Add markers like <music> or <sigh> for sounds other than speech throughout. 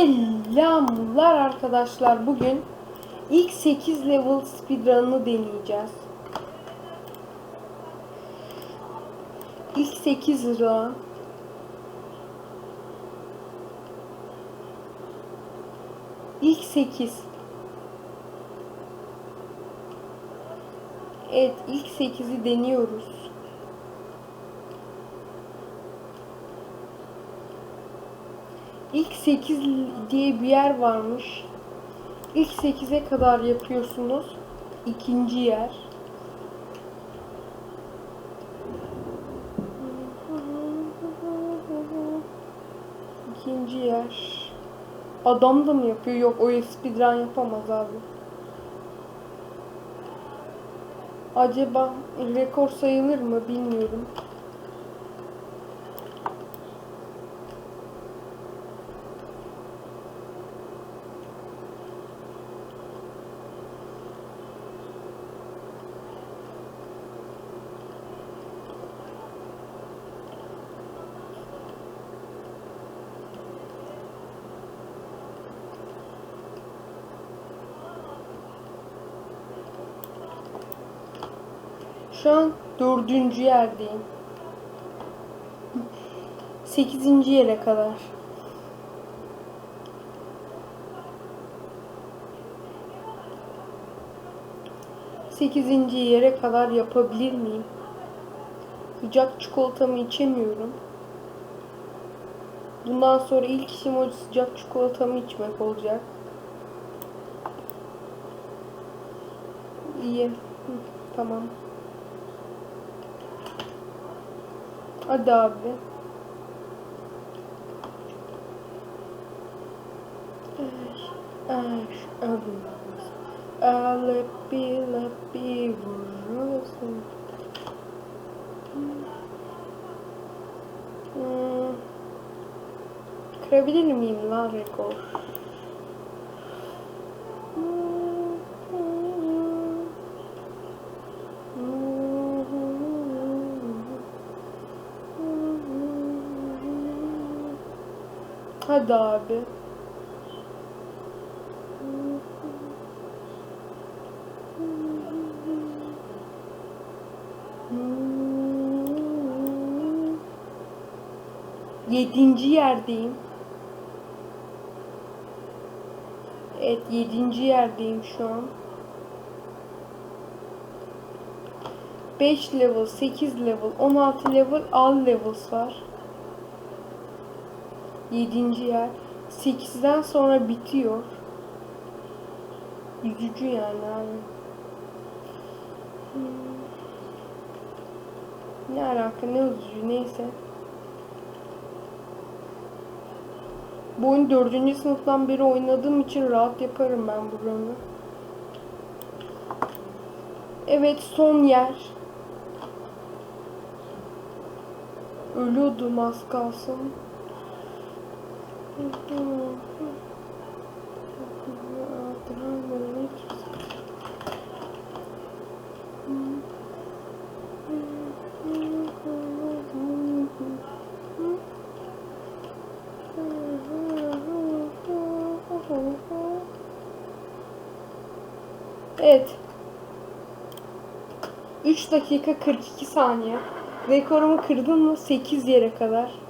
Selamlar arkadaşlar. Bugün ilk 8 level speedrun'ı deneyeceğiz. İlk 8 lira. İlk 8. Evet, ilk 8'i deniyoruz. İlk 8 diye bir yer varmış. İlk 8'e kadar yapıyorsunuz. İkinci yer. İkinci yer. Adam da mı yapıyor? Yok o speedrun yapamaz abi. Acaba rekor sayılır mı bilmiyorum. Şu an dördüncü yerdeyim. Sekizinci yere kadar. Sekizinci yere kadar yapabilir miyim? Sıcak çikolatamı içemiyorum. Bundan sonra ilk işim o sıcak çikolatamı içmek olacak. İyi. Tamam. Hadi abi. Aş, alınmaz. Alepi lepi vurursun. Kırabilir miyim lan rekor? Hadi abi. Yedinci yerdeyim. Evet yedinci yerdeyim şu an. 5 level, 8 level, 16 level, all levels var. 7. yer. 8'den sonra bitiyor. Üzücü yani abi. Hmm. Ne alaka ne üzücü neyse. Bu oyun 4. sınıftan beri oynadığım için rahat yaparım ben bu run'u. Evet son yer. Ölüyordum az kalsın. Evet. 3 dakika 42 saniye. Rekorumu kırdın mı 8 yere kadar.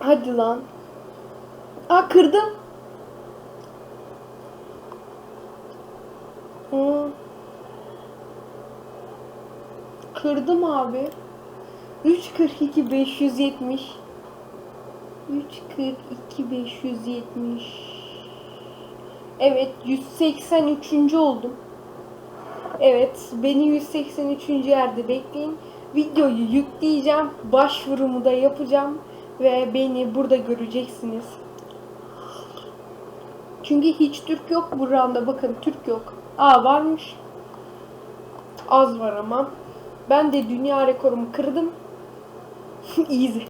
Hadi lan. Aa kırdım. Aa. Kırdım abi. 342 570 342 570 Evet 183. oldum. Evet beni 183. yerde bekleyin. Videoyu yükleyeceğim. Başvurumu da yapacağım. Ve beni burada göreceksiniz. Çünkü hiç Türk yok buranda. Bakın Türk yok. Aa varmış. Az var ama. Ben de dünya rekorumu kırdım. <laughs> Easy.